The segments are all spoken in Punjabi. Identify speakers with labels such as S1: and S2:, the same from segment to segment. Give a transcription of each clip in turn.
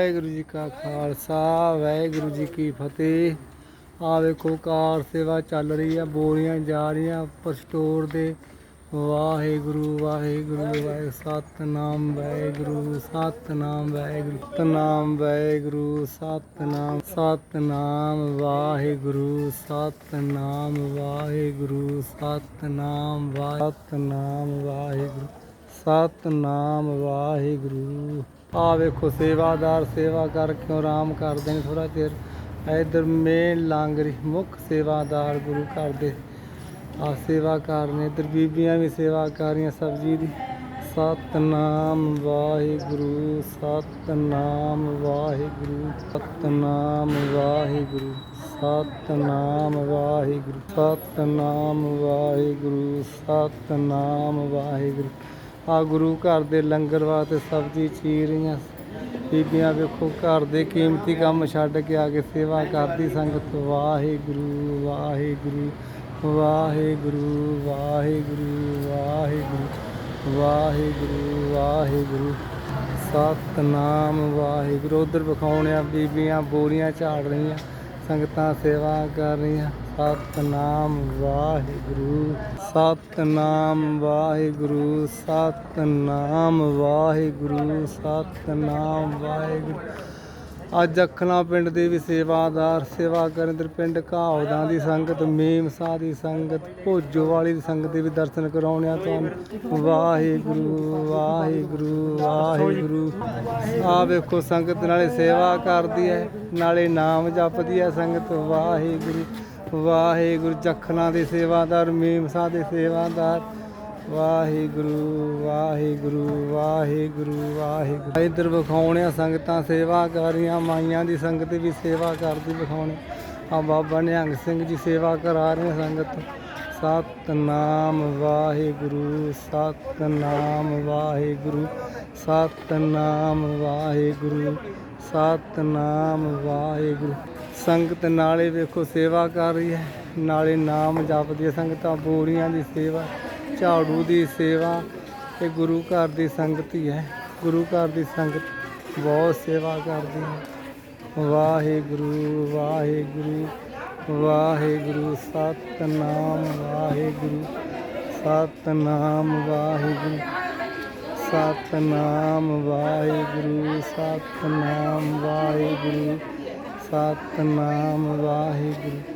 S1: ਵਾਹਿਗੁਰੂ ਜੀ ਕਾ ਖਾਲਸਾ, ਵਾਹਿਗੁਰੂ ਜੀ ਕੀ ਫਤਿਹ। ਆ ਵੇਖੋ, ਕਾਰ ਸੇਵਾ ਚੱਲ ਰਹੀ ਆ, ਬੋਰੀਆਂ ਜਾ ਰਹੀਆਂ ਉੱਪਰ ਸਟੋਰ ਦੇ। ਵਾਹਿਗੁਰੂ ਵਾਹਿਗੁਰੂ, ਵਾਹਿ, ਸਤਨਾਮ, ਵਾਹਿਗੁਰੂ ਸਤਨਾਮ ਵਾਹਿਗੁਰੂ ਸਤਨਾਮ ਵਾਹਿਗੁਰੂ, ਸਤਨਾਮ ਸਤਨਾਮ, ਵਾਹਿਗੁਰੂ ਸਤਨਾਮ ਵਾਹਿਗੁਰੂ, ਸਤਨਾਮ ਵਾ- ਸਤਨਾਮ, ਵਾਹਿਗੁਰੂ ਸਤਨਾਮ, ਵਾਹਿਗੁਰੂ। ਆ ਵੇਖੋ, ਸੇਵਾਦਾਰ ਸੇਵਾ ਕਰਕੇ ਆਰਾਮ ਕਰਦੇ ਨੇ ਥੋੜਾ ਚਿਰ? ਇਧਰ ਮੇਨ ਲਾਂਗਰੀ, ਮੁੱਖ ਸੇਵਾਦਾਰ ਗੁਰੂ ਘਰ ਦੇ। ਆ ਸੇਵਾ ਕਰ ਨੇ, ਇਧਰ ਬੀਬੀਆਂ ਵੀ ਸੇਵਾ ਕਰ ਰਹੀਆਂ ਸਬਜੀ ਦੀ। ਸਤਨਾਮ ਵਾਹਿਗੁਰੂ ਸਤਨਾਮ ਵਾਹਿਗੁਰੂ ਸਤਨਾਮ ਵਾਹਿਗੁਰੂ ਸਤਨਾਮ ਵਾਹਿਗੁਰੂ ਸਤਨਾਮ ਵਾਹਿਗੁਰੂ ਸਤਨਾਮ ਵਾਹਿਗੁਰੂ। ਆ ਗੁਰੂ ਘਰ ਦੇ ਲੰਗਰ ਵਾਸਤੇ ਸਬਜ਼ੀ ਚੀਰ ਰਹੀਆਂ ਬੀਬੀਆਂ ਵੇਖੋ ਘਰ ਦੇ ਕੀਮਤੀ ਕੰਮ ਛੱਡ ਕੇ ਆ ਕੇ ਸੇਵਾ ਕਰਦੀ ਸੰਗਤ। ਵਾਹਿਗੁਰੂ ਵਾਹਿਗੁਰੂ ਵਾਹਿਗੁਰੂ ਵਾਹਿਗੁਰੂ ਵਾਹਿਗੁਰੂ ਵਾਹਿਗੁਰੂ ਵਾਹਿਗੁਰੂ। ਸਤਨਾਮ ਵਾਹਿਗੁਰੂ। ਉਧਰ ਵਿਖਾਉਣਿਆ ਬੀਬੀਆਂ ਬੋਰੀਆਂ ਝਾੜ ਰਹੀਆਂ। ਸੰਗਤਾਂ ਸੇਵਾ ਕਰ ਰਹੀਆਂ। ਸਤਨਾਮ ਵਾਹਿਗੁਰੂ ਸਤਨਾਮ ਵਾਹਿਗੁਰੂ ਸਤਨਾਮ ਵਾਹਿਗੁਰੂ ਸਤਨਾਮ ਵਾਹਿਗੁਰੂ। ਅੱਜ ਅੱਖਣਾ ਪਿੰਡ ਦੇ ਵੀ ਸੇਵਾਦਾਰ ਸੇਵਾ ਕਰਨ ਇਧਰ ਪਿੰਡ ਘਾਵਦਾਂ ਦੀ ਸੰਗਤ ਮੇਮਸਾ ਦੀ ਸੰਗਤ, ਭੋਜੋ ਵਾਲੀ ਦੀ ਸੰਗਤ ਦੇ ਵੀ ਦਰਸ਼ਨ ਕਰਾਉਣੇ ਆ ਤੁਹਾਨੂੰ। ਵਾਹਿਗੁਰੂ ਵਾਹਿਗੁਰੂ ਵਾਹਿਗੁਰੂ। ਆ ਵੇਖੋ ਸੰਗਤ ਨਾਲੇ ਸੇਵਾ ਕਰਦੀ ਹੈ ਨਾਲੇ ਨਾਮ ਜਪਦੀ ਹੈ ਸੰਗਤ। ਵਾਹਿਗੁਰੂ ਵਾਹਿਗੁਰੂ, ਜਖਣਾ ਦੇ ਸੇਵਾਦਾਰ ਮੇਮਸਾ ਦੇ ਸੇਵਾਦਾਰ। ਵਾਹਿਗੁਰੂ ਵਾਹਿਗੁਰੂ ਵਾਹਿਗੁਰੂ ਵਾਹਿਗੁਰੂ। ਇਧਰ ਵਿਖਾਉਣਿਆ ਸੰਗਤਾਂ ਸੇਵਾ ਕਰ ਰਹੀਆਂ, ਮਾਈਆਂ ਦੀ ਸੰਗਤ ਵੀ ਸੇਵਾ ਕਰਦੀ ਵਿਖਾਉਣੇ। ਆ ਬਾਬਾ ਨਿਹੰਗ ਸਿੰਘ ਜੀ ਸੇਵਾ ਕਰਾ ਰਹੇ ਸੰਗਤ। ਸਤਨਾਮ ਵਾਹਿਗੁਰੂ ਸਤਨਾਮ ਵਾਹਿਗੁਰੂ ਸਤਨਾਮ ਵਾਹਿਗੁਰੂ ਸਤਨਾਮ ਵਾਹਿਗੁਰੂ। ਸੰਗਤ ਨਾਲੇ ਵੇਖੋ ਸੇਵਾ ਕਰ ਰਹੀ ਹੈ। ਨਾਲੇ ਨਾਮ ਜਪਦੀ ਹੈ ਸੰਗਤਾਂ, ਬੋਰੀਆਂ ਦੀ ਸੇਵਾ। ਝਾੜੂ ਦੀ ਸੇਵਾ ਇਹ ਗੁਰੂ ਘਰ ਦੀ ਸੰਗਤ ਹੀ ਹੈ। ਗੁਰੂ ਘਰ ਦੀ ਸੰਗਤ ਬਹੁਤ ਸੇਵਾ ਕਰਦੀ ਹੈ। ਵਾਹਿਗੁਰੂ ਵਾਹਿਗੁਰੂ ਵਾਹਿਗੁਰੂ, ਸਤਨਾਮ ਵਾਹਿਗੁਰੂ ਸਤਨਾਮ ਵਾਹਿਗੁਰੂ ਸਤਨਾਮ ਵਾਹਿਗੁਰੂ ਸਤਨਾਮ ਵਾਹਿਗੁਰੂ ਸਤਨਾਮ, ਵਾਹਿਗੁਰੂ।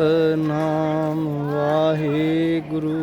S1: ਸਤਨਾਮ ਵਾਹਿਗੁਰੂ।